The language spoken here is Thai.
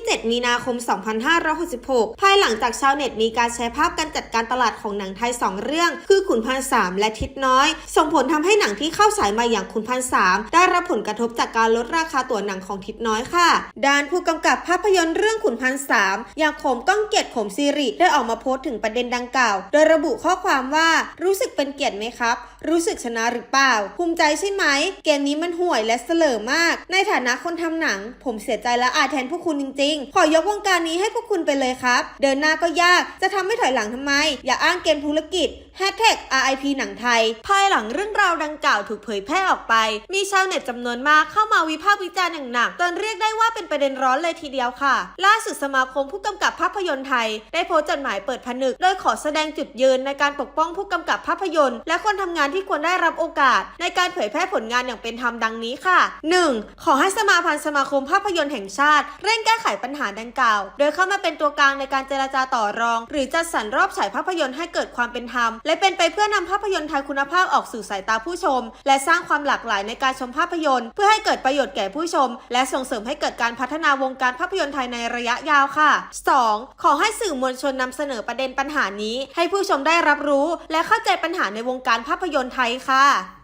ที่ 7 มีนาคม 2566 ภายหลังจากชาวเน็ตมีการแชร์ภาพการจัดการตลาดของหนังไทย 2 เรื่อง คือขุนพันสามและทิศน้อย ส่งผลทำให้หนังที่เข้าฉายมาอย่างขุนพันสามได้รับผลกระทบจากการลดราคาตั๋วหนังของทิศน้อยค่ะ ด้านผู้กำกับภาพยนตร์เรื่องขุนพันสามอย่างขมก้องเกียรติขมซีริได้ออกมาโพสต์ถึงประเด็นดังกล่าว โดยระบุข้อความว่ารู้สึกเป็นเกียรติไหมครับ รู้สึกชนะหรือเปล่า ภูมิใจใช่ไหม เกมนี้มันห่วยและเสลอมาก ในฐานะคนทำหนัง ผมเสียใจและอาจแทนพวกคุณจริงๆขอยกวงการนี้ให้พวกคุณไปเลยครับ เดินหน้าก็ยากจะทำให้ถอยหลังทำไม อย่าอ้างเกมธุรกิจ RIP หนังไทย ภายหลังเรื่องราวดังกล่าวถูกเผยแพร่ออกไป มีชาวเน็ตจำนวนมากเข้ามาวิพากษ์วิจารณ์อย่างหนักจนเรียกได้ว่าเป็นประเด็นร้อนเลยทีเดียวค่ะ ล่าสุดสมาคมผู้กำกับภาพยนตร์ไทย ได้โพสต์จดหมายเปิดผนึก โดยขอแสดงจุดยืนในการปกป้องผู้กำกับภาพยนตร์ และคนทำงานที่ควรได้รับโอกาส ในการเผยแพร่ผลงานอย่างเป็นธรรมดังนี้ค่ะ 1. ขอให้สมาพันธ์สมาคมภาพยนตร์แห่งชาติ เร่งแก้ไขปัญหาดังกล่าว โดยเข้ามาเป็นตัวกลางในการเจรจาต่อรอง หรือจัดสรรรอบฉายภาพยนตร์ให้เกิดความเป็นธรรมและเป็นไปเพื่อนำภาพยนตร์ไทยคุณภาพออกสู่สายตาผู้ชม และสร้างความหลากหลายในการชมภาพยนตร์ เพื่อให้เกิดประโยชน์แก่ผู้ชม และส่งเสริมให้เกิดการพัฒนาวงการภาพยนตร์ไทยในระยะยาวค่ะ 2. ขอให้สื่อมวลชนนำเสนอประเด็นปัญหานี้ ให้ผู้ชมได้รับรู้ และเข้าใจปัญหาในวงการภาพยนตร์ไทยค่ะ